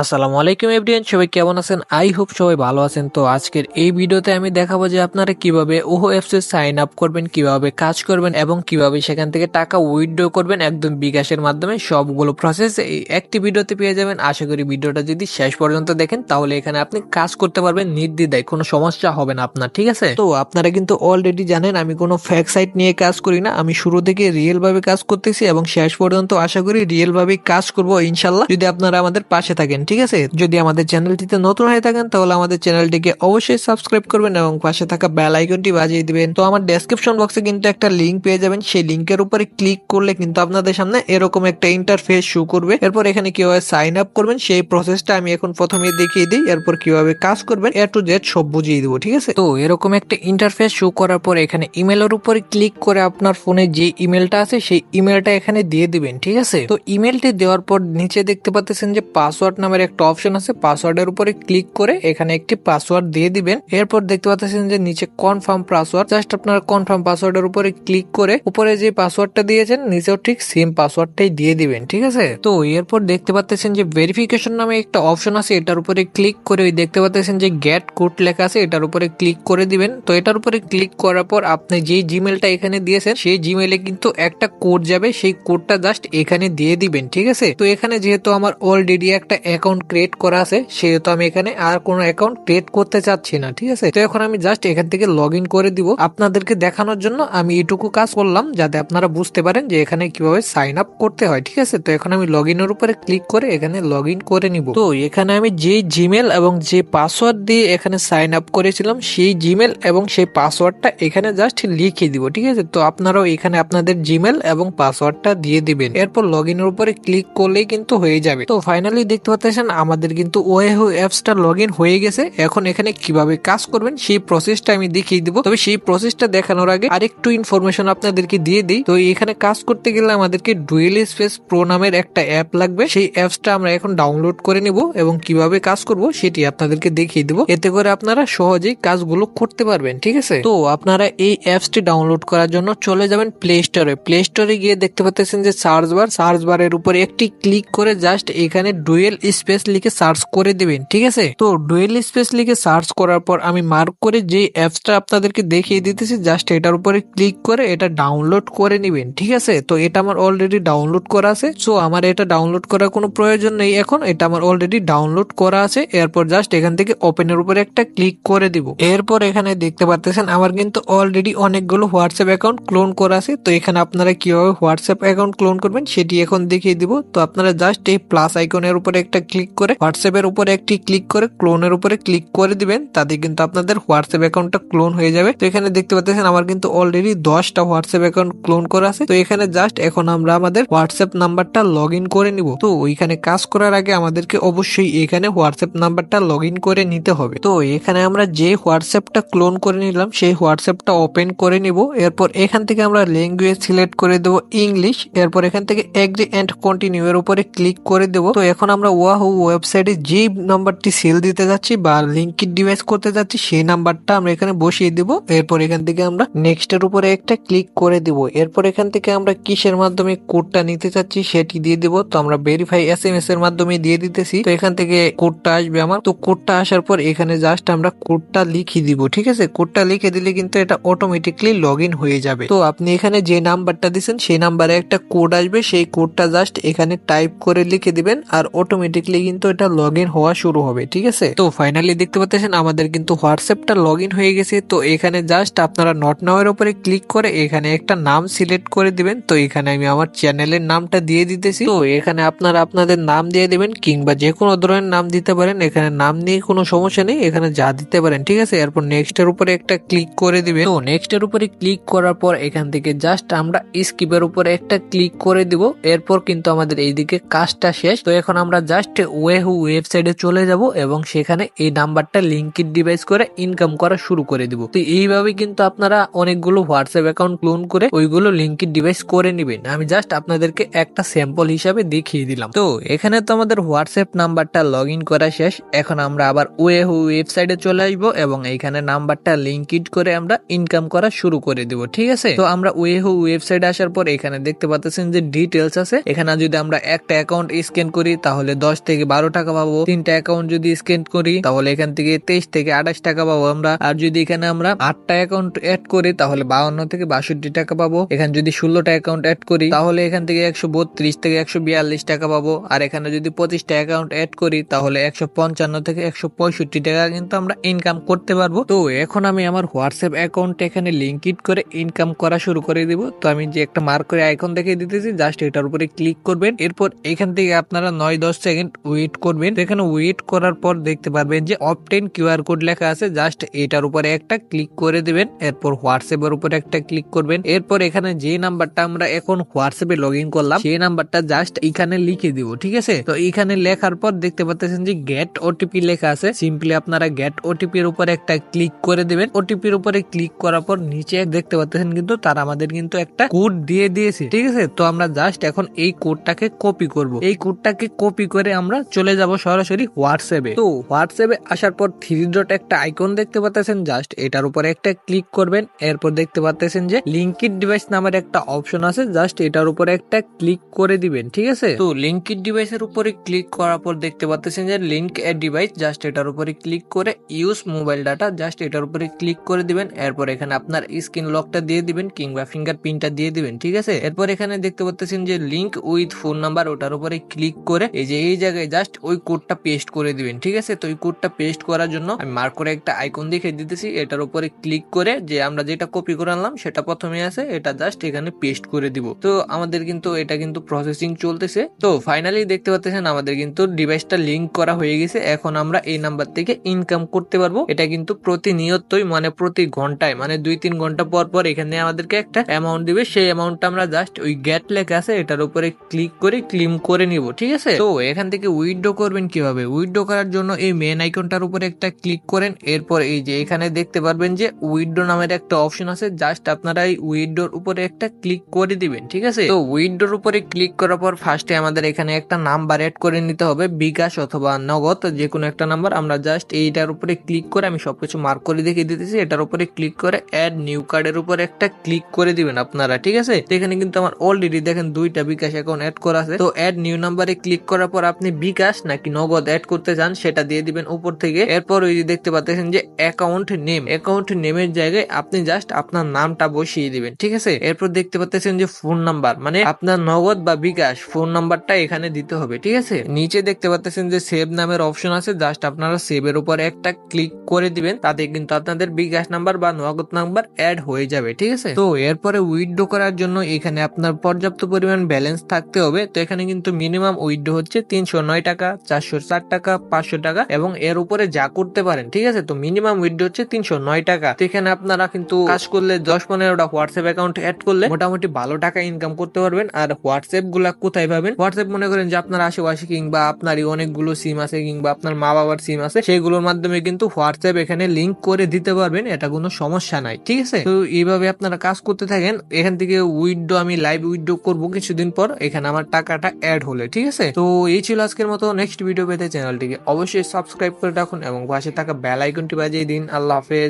আসসালামু আলাইকুম এভরিয়ান সবাই কেমন আছেন? আই হোপ সবাই ভালো আছেন। তো আজকের এই ভিডিওতে আমি দেখাবো যে আপনারা কীভাবে ওহো অ্যাপস সাইন আপ করবেন, কীভাবে কাজ করবেন এবং কীভাবে সেখান থেকে টাকা উইথড্র করবেন একদম বিকাশের মাধ্যমে। সবগুলো প্রসেস এই একটি ভিডিওতে পেয়ে যাবেন। আশা করি ভিডিওটা যদি শেষ পর্যন্ত দেখেন, তাহলে এখানে আপনি কাজ করতে পারবেন নির্দ্বিধায়, কোনো সমস্যা হবে না আপনার, ঠিক আছে? তো আপনারা কিন্তু অলরেডি জানেন, আমি কোনো ফ্যাক সাইট নিয়ে কাজ করি না। আমি শুরু থেকে রিয়েল ভাবে কাজ করতেছি এবং শেষ পর্যন্ত আশা করি রিয়েল ভাবে কাজ করব, ইনশাল্লাহ। যদি আপনারা আমাদের পাশে থাকেন ঠিক আছে? যদি আমাদের চ্যানেলটিতে নতুন হয়ে থাকেন, তাহলে আমাদের চ্যানেলটিকে অবশ্যই সাবস্ক্রাইব করবেন এবং পাশে থাকা বেল আইকনটি বাজিয়ে দিবেন। তো আমার ডেসক্রিপশন বক্সে কিন্তু একটা লিঙ্ক পেয়ে যাবেন। সেই লিঙ্কের উপরে ক্লিক করলে কিন্তু আপনাদের সামনে এরকম একটা ইন্টারফেস শো করবে। এরপর এখানে কীভাবে সাইন আপ করবেন, সেই প্রসেসটা আমি এখন প্রথমে দেখিয়ে দিই। এরপর কীভাবে কাজ করবেন এ টু জেড সব বুঝিয়ে দেবো, ঠিক আছে? তো এরকম একটা ইন্টারফেস শো করার পর এখানে ইমেলের উপরে ক্লিক করে আপনার ফোনে যে ইমেলটা আছে, সেই ইমেলটা এখানে দিয়ে দিবেন, ঠিক আছে? তো ইমেলটি দেওয়ার পর নিচে দেখতে পাচ্ছেন যে পাসওয়ার্ড নামের একটা অপশন আছে পাসওয়ার্ডের উপরে ক্লিক করে এখানে একটি পাসওয়ার্ড দিয়ে দিবেন। এরপর দেখতে পাচ্ছেন যে নিচে কনফার্ম পাসওয়ার্ড জাস্ট আপনার কনফার্ম পাসওয়ার্ডের উপরে ক্লিক করে উপরে যে পাসওয়ার্ডটা দিয়েছেন, নিচেও ঠিক সেম পাসওয়ার্ডটাই দিয়ে দিবেন, ঠিক আছে? তো এরপর দেখতে পাচ্ছেন যে ভেরিফিকেশন নামে একটা অপশন আছে, এটার উপরে ক্লিক করে ওই দেখতে পাচ্ছেন যে গেট কোড লেখা আছে, এটার উপরে ক্লিক করে দিবেন। তো এটার উপরে ক্লিক করার পর আপনি যেই জিমেলটা এখানে দিয়েছেন, সেই জিমেলে কিন্তু একটা কোড যাবে, সেই কোডটা জাস্ট এখানে দিয়ে দিবেন, ঠিক আছে? তো এখানে যেহেতু আমার অলরেডি একটা অ্যাকাউন্ট ক্রিয়েট করা আছে, সেহেতু আমি এখানে আর কোনো অ্যাকাউন্ট ক্রিয়েট করতে চাচ্ছি না, ঠিক আছে? তো এখন আমি জাস্ট এখান থেকে লগ করে দিব। আপনাদেরকে দেখানোর জন্য আমি এটুকু কাজ করলাম, যাতে আপনারা বুঝতে পারেন যে এখানে কীভাবে সাইন আপ করতে হয়, ঠিক আছে? তো এখন আমি লগ ইনের উপরে ক্লিক করে এখানে লগ করে নিব। তো এখানে আমি যে জিমেল এবং যে পাসওয়ার্ড দিয়ে এখানে সাইন আপ করেছিলাম, সেই জিমেল এবং সেই পাসওয়ার্ডটা এখানে জাস্ট লিখে দিব, ঠিক আছে? তো আপনারাও এখানে আপনাদের জিমেল এবং পাসওয়ার্ডটা দিয়ে দিবেন। এরপর লগ ইনের উপরে ক্লিক করলেই কিন্তু হয়ে যাবে। তো ফাইনালি দেখতে পাচ্ছেন আমাদের কিন্তু ওয়েহো অ্যাপসটা লগ হয়ে গেছে। এখন এখানে কীভাবে কাজ করবেন, সেই প্রসেসটা আমি দেখিয়ে দিব। তবে সেই প্রসেসটা দেখানোর আগে আরেকটু ইনফরমেশন আপনাদেরকে দিয়ে দিই। তো এখানে কাজ করতে গেলে আমাদেরকে ডুয়েল স্পেস প্রো নামের একটা অ্যাপ লাগবে। সেই অ্যাপসটা আমরা এখন ডাউনলোড করে নিব এবং কীভাবে কাজ করব সেটি আপনাদেরকে দেখিয়ে দিব। এতে করে আপনারা সহজেই কাজগুলো করতে পারবেন, ঠিক আছে? তো আপনারা এই অ্যাপসটি ডাউনলোড করার জন্য চলে যাবেন প্লে স্টোরে প্লে স্টোরে গিয়ে দেখতে পাচ্ছেন যে সার্চ বার সার্চ বারের উপরে একটি ক্লিক করে জাস্ট এখানে ডুয়েল স্পেস লিখে সার্চ করে দিবেন, ঠিক আছে? তো ডুয়েল স্পেস লিখে সার্চ করার পর আমি মার্ক করে যে অ্যাপসটা আপনাদেরকে দেখিয়ে দিতেছি জাস্ট এটার উপরে ক্লিক করে এটা ডাউনলোড করে নিবেন, ঠিক আছে? তো এটা আমার অলরেডি ডাউনলোড করা আছে সো আমার এটা ডাউনলোড করার কোনো প্রয়োজন নেই এখন, এটা আমার অলরেডি ডাউনলোড করা আছে, এরপর জাস্ট এখান থেকে ওপেনের উপরে একটা ক্লিক করে দিব। এরপর এখানে দেখতে পাচ্ছেন আমার কিন্তু অলরেডি অনেকগুলো হোয়াটসঅ্যাপ অ্যাকাউন্ট ক্লোন করা আছে, তো এখানে আপনারা কীভাবে হোয়াটসঅ্যাপ অ্যাকাউন্ট ক্লোন করবেন সেটি এখন দেখিয়ে দিব। তো আপনারা জাস্ট এই প্লাস আইকনের উপরে একটা ক্লিক করে হোয়াটসঅ্যাপের উপরে একটি ক্লিক করে ক্লোনের উপরে ক্লিক করে দিবেন, তাতে কিন্তু আপনাদের হোয়াটসঅ্যাপ অ্যাকাউন্টটা ক্লোন হয়ে যাবে। তো এখানে দেখতে পাচ্ছেন আমার কিন্তু অলরেডি দশটা হোয়াটসঅ্যাপ অ্যাকাউন্ট ক্লোন করা আছে। তো এখানে জাস্ট এখন আমরা আমাদের হোয়াটসঅ্যাপ নাম্বারটা লগ ইন করে নিব। তো ওইখানে কাজ করার আগে আমাদেরকে অবশ্যই এখানে হোয়াটসঅ্যাপ নাম্বারটা লগ ইন করে নিতে হবে। তো এখানে আমরা যে হোয়াটসঅ্যাপটা ক্লোন করে নিলাম, সেই হোয়াটসঅ্যাপটা ওপেন করে নিব। এরপর এখান থেকে আমরা ল্যাঙ্গুয়েজ সিলেক্ট করে দেবো ইংলিশ। এরপর এখান থেকে এগ্রি অ্যান্ড কন্টিনিউ এর উপরে ক্লিক করে দেবো। তো এখন আমরা ওয়াহু ওয়েবসাইটে যে নাম্বারটি সেল দিতে যাচ্ছি বা লিঙ্ক ডিভাইস করতে যাচ্ছি, সেই নাম্বারটা আমরা এখানে বসিয়ে দিব। এরপর এখান থেকে আমরা নেক্সট এর উপরে একটা ক্লিক করে দিব। এরপর এখান থেকে আমরা কিসের মাধ্যমে কোডটা নিতে চাচ্ছি সেটি দিয়ে দিব। তো আমরা ভেরিফাই এস এম এস এর মাধ্যমে দিয়ে দিতেছি। তো এখান থেকে কোডটা আসবে আমার। তো কোডটা আসার পর এখানে জাস্ট আমরা কোডটা লিখে দিব, ঠিক আছে? কোডটা লিখে দিলে কিন্তু এটা অটোমেটিকলি লগ ইন হয়ে যাবে। তো আপনি এখানে যে নাম্বারটা দিচ্ছেন সেই নাম্বারে একটা কোড আসবে। সেই কোডটা জাস্ট এখানে টাইপ করে লিখে দিবেন আর অটোমেটিকলি কিন্তু এটা লগ ইন হওয়া শুরু হবে, ঠিক আছে? তো ফাইনালি দেখতে পাচ্ছেন আমাদের কিন্তু হোয়াটসঅ্যাপটা লগ ইন হয়ে গেছে। তো এখানে জাস্ট আপনারা নট নাও এর উপরে ক্লিক করে এখানে একটা নাম সিলেক্ট করে দিবেন। তো এখানে আমি আমার চ্যানেলের নামটা দিয়ে দিতেছি। তো এখানে আপনারা আপনাদের নাম দিয়ে দিবেন কিংবা যে কোনো ধরনের নাম দিতে পারেন। এখানে নাম নিয়ে কোনো সমস্যা নেই, এখানে যা দিতে পারেন, ঠিক আছে? এরপর নেক্সট এর উপরে একটা ক্লিক করে দিবেন। তো নেক্সট এর উপরে ক্লিক করার পর এখান থেকে জাস্ট আমরা স্কিপের উপরে একটা ক্লিক করে দিব। এরপর কিন্তু আমাদের এইদিকে কাজটা শেষ। তো এখন আমরা জাস্ট ওয়েহু ওয়েবসাইটে চলে যাব এবং সেখানে এই নাম্বারটা লিঙ্কের ডিভাইস করে ইনকাম করা শুরু করে দিব। তো এইভাবে কিন্তু আপনারা অনেকগুলো হোয়াটসঅ্যাপ অ্যাকাউন্ট ক্লোন করে ওইগুলো লিঙ্কের ডিভাইস করে নেবেন। আমি জাস্ট আপনাদেরকে একটা স্যাম্পল হিসাবে দেখিয়ে দিলাম। তো এখানে তো আমাদের হোয়াটসঅ্যাপ নাম্বারটা লগ ইন করা শেষ। এখন আমরা আবার ওয়েহু ওয়েবসাইটে চলে আসব এবং এইখানে নাম্বারটা লিঙ্ক ইট করে আমরা ইনকাম করা শুরু করে দিব, ঠিক আছে? তো আমরা ওয়েহু ওয়েবসাইটে আসার পর এখানে দেখতে পাচ্ছেন যে ডিটেলস আছে। এখানে যদি আমরা একটা অ্যাকাউন্ট স্ক্যান করি তাহলে দশ থেকে বারো টাকা পাবো। তিনটা অ্যাকাউন্ট যদি স্ক্যান করি, তাহলে এখান থেকে তেইশ থেকে আঠাশ টাকা পাবো আমরা। আর যদি এখানে আমরা আটটা অ্যাকাউন্ট অ্যাড করি, তাহলে বাউন্ন থেকে বাষট্টি টাকা পাবো। এখানে যদি ষোলোটা অ্যাকাউন্ট অ্যাড করি, তাহলে এখান থেকে একশো বত্রিশ থেকে একশো বিয়াল্লিশ টাকা পাবো। আর এখানে যদি পঁচিশটা অ্যাকাউন্ট অ্যাড করি, তাহলে একশো পঞ্চান্ন থেকে একশো পঁয়ষট্টি টাকা কিন্তু আমরা ইনকাম করতে পারব। তো এখন আমি আমার হোয়াটসঅ্যাপ অ্যাকাউন্ট এখানে লিঙ্ক ইট করে ইনকাম করা শুরু করে দিব। তো আমি যে একটা মার্ক করে আইকন দেখিয়ে দিতেছি জাস্ট এটার উপরে ক্লিক করবেন। এরপর এখান থেকে আপনারা নয় দশ সেকেন্ড ওয়েট করবেন। এখানে ওয়েট করার পর দেখতে পারবেন যে অপটেন কিউআর কোড লেখা আছে। জাস্ট এটার উপরে একটা ক্লিক করে দিবেন। এরপর হোয়াটসঅ্যাপ এর উপরে একটা ক্লিক করবেন। এরপর এখানে যে নাম্বারটা আমরা এখন হোয়াটসঅ্যাপে লগ ইন করলাম, সেই নাম্বারটা জাস্ট এখানে লিখে দিব, ঠিক আছে? তো এখানে লেখার পর দেখতে পাচ্ছেন যে গেট ওটিপি লেখা আছে। সিম্পলি আপনারা গেট ওটিপি এর উপরে একটা ক্লিক করে দেবেন। ওটিপি এর উপরে ক্লিক করার পর নিচে দেখতে পাচ্ছেন কিন্তু তারা আমাদের কিন্তু একটা কোড দিয়ে দিয়েছে, ঠিক আছে? তো আমরা জাস্ট এখন এই কোডটাকে কপি করব। এই কোডটাকে কপি করে আমরা চলে যাব সরাসরি হোয়াটসঅ্যাপে। তো হোয়াটসঅ্যাপে আসার পর থ্রি ডট একটা আইকন দেখতে পাচ্ছেন জাস্ট এটার উপরে একটা ক্লিক করবেন, এরপর দেখতে পাচ্ছেন যে লিঙ্কিড ডিভাইস নামের একটা অপশন আছে জাস্ট এটার উপরে একটা ক্লিক করে দিবেন, ঠিক আছে? তো লিঙ্কিড ডিভাইসের উপরে ক্লিক করার পর দেখতে পাচ্ছেন যে লিঙ্ক এ ডিভাইস জাস্ট এটার উপরে ক্লিক করে ইউজ মোবাইল ডাটা জাস্ট এটার উপরে ক্লিক করে দিবেন, এরপর এখানে আপনার স্ক্রিন লকটা দিয়ে দিবেন কিংবা ফিঙ্গার প্রিন্টটা দিয়ে দিবেন, ঠিক আছে? এরপর এখানে দেখতে পাচ্ছেন যে লিঙ্ক উইথ ফোন নাম্বার ওটার উপরে ক্লিক করে এই যে এই জায়গায় জাস্ট ওই কোডটা পেস্ট করে দিবেন, ঠিক আছে? তো ওই কোডটা পেস্ট করার জন্য আমি মার্ক করে একটা আইকন দেখে দিতেছি, এটার উপরে ক্লিক করে যে আমরা যেটা কপি করে আনলাম সেটা প্রথমে আছে, এটা জাস্ট এখানে পেস্ট করে দিব। তো আমাদের কিন্তু এটা কিন্তু প্রসেসিং চলতেছে। তো ফাইনালি দেখতে পাচ্ছেন আমাদের কিন্তু ডিভাইসটা লিঙ্ক করা হয়ে গেছে। এখন আমরা এই নাম্বার থেকে ইনকাম করতে পারব। এটা কিন্তু প্রতিনিয়তই মানে প্রতি ঘন্টায় মানে দুই তিন ঘণ্টা পর পর এখানে আমাদেরকে একটা অ্যামাউন্ট দিবে। সেই অ্যামাউন্টটা আমরা জাস্ট ওই গেট লেখা আছে, এটার উপরে ক্লিক করে ক্লিম করে নিব, ঠিক আছে? তো এখান থেকে উইথড্র করবেন কীভাবে? উইথড্র করার জন্য এই মেন আইকনটার উপরে একটা ক্লিক করেন, এরপর এই যে এখানে দেখতে পারবেন যে উইথড্র নামের একটা অপশন আছে জাস্ট আপনারা এই উইথড্রর উপরে একটা ক্লিক করে দিবেন, ঠিক আছে? তো উইথড্রর উপরে ক্লিক করার পর ফার্স্টে আমাদের এখানে একটা নাম্বার অ্যাড করে নিতে হবে, বিকাশ অথবা নগদ যে কোনো একটা নাম্বার আমরা জাস্ট এইটার উপরে ক্লিক করে আমি সবকিছু মার্ক করে দেখিয়ে দিতেছি, এটার উপরে ক্লিক করে অ্যাড নিউ কার্ডের উপরে একটা ক্লিক করে দিবেন আপনারা, ঠিক আছে? এখানে কিন্তু আমার অলরেডি দেখেন দুইটা বিকাশ অ্যাকাউন্ট অ্যাড করা আছে, তো অ্যাড নিউ নাম্বারে ক্লিক করার পর আপনি বিকাশ নাকি নগদ অ্যাড করতে চান, সেটা দিয়ে দিবেন উপর থেকে। এরপর ওই দেখতে পাচ্ছেন যে অ্যাকাউন্ট নেম অ্যাকাউন্ট নেমের জায়গায় আপনি জাস্ট আপনার নামটা বসিয়ে দিবেন, ঠিক আছে? এরপর দেখতে পাচ্ছেন যে ফোন নাম্বার মানে আপনার নগদ বা বিকাশ ফোন নাম্বারটা এখানে দিতে হবে, ঠিক আছে? নিচে দেখতে পাচ্ছেন যে সেভ নামের অপশন আছে জাস্ট আপনারা সেভের উপর একটা ক্লিক করে দিবেন, তাতে কিন্তু আপনাদের বিকাশ নাম্বার বা নগদ নাম্বার অ্যাড হয়ে যাবে, ঠিক আছে? তো এরপরে উইথড্র করার জন্য এখানে আপনার পর্যাপ্ত পরিমাণ ব্যালেন্স থাকতে হবে, তো এখানে কিন্তু মিনিমাম উইথড্র হচ্ছে তিনশো নয় টাকা, চারশো ষাট টাকা, পাঁচশো টাকা এবং এর উপরে যা করতে পারেন, ঠিক আছে? তো মিনিমাম উইথড্র হচ্ছে তিনশো নয় টাকা। এখানে আপনারা কিন্তু কাজ করলে দশ পনেরোটা হোয়াটসঅ্যাপ অ্যাকাউন্ট অ্যাড করলে মোটামুটি ভালো টাকা ইনকাম করতে পারবেন। আর হোয়াটসঅ্যাপগুলা কোথায় পাবেন? হোয়াটসঅ্যাপ মনে করেন যে আপনার আশেপাশে কিংবা আপনারই অনেকগুলো সিম আছে কিংবা আপনার মা বাবার সিম আছে, সেগুলোর মাধ্যমে কিন্তু হোয়াটসঅ্যাপ এখানে লিঙ্ক করে দিতে পারবেন। এটা কোনো সমস্যা নাই, ঠিক আছে? তো এইভাবে আপনারা কাজ করতে থাকেন। এখান থেকে উইথড্র আমি লাইভ উইথড্র করব কিছুদিন পর। এখানে আমার টাকাটা অ্যাড হলে, ঠিক আছে? তো এই ছিল আজকের মতো নেক্সট ভিডিও পেতে চ্যানেলটিকে অবশ্যই সাবস্ক্রাইব করে রাখুন এবং পাশে থাকা বেল আইকনটি বাজিয়ে দিন। আল্লাহ হাফেজ।